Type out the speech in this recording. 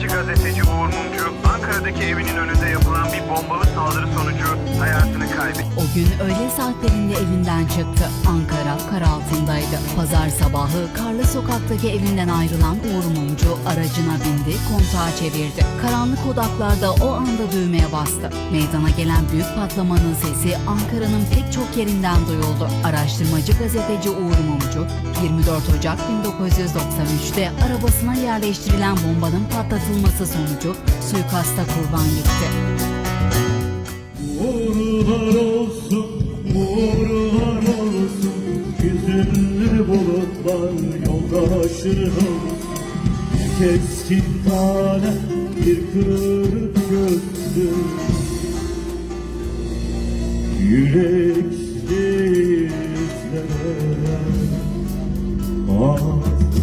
Araştırmacı gazeteci Uğur Mumcu, Ankara'daki evinin önünde yapılan bir bombalı saldırı sonucu hayatını gün öğle saatlerinde evinden çıktı. Ankara kar altındaydı. Pazar sabahı karlı sokaktaki evinden ayrılan Uğur Mumcu aracına bindi, kontağı çevirdi. Karanlık odaklarda o anda düğmeye bastı. Meydana gelen büyük patlamanın sesi Ankara'nın pek çok yerinden duyuldu. Araştırmacı gazeteci Uğur Mumcu 24 Ocak 1993'te arabasına yerleştirilen bombanın patlatılması sonucu suikasta kurban gitti. Uğurlar olsun, uğurlar olsun. Hüzünlü bulutlar yoldaşın olsun Bir keskin tane, bir kırık gözlü. Yüreksizlere azdır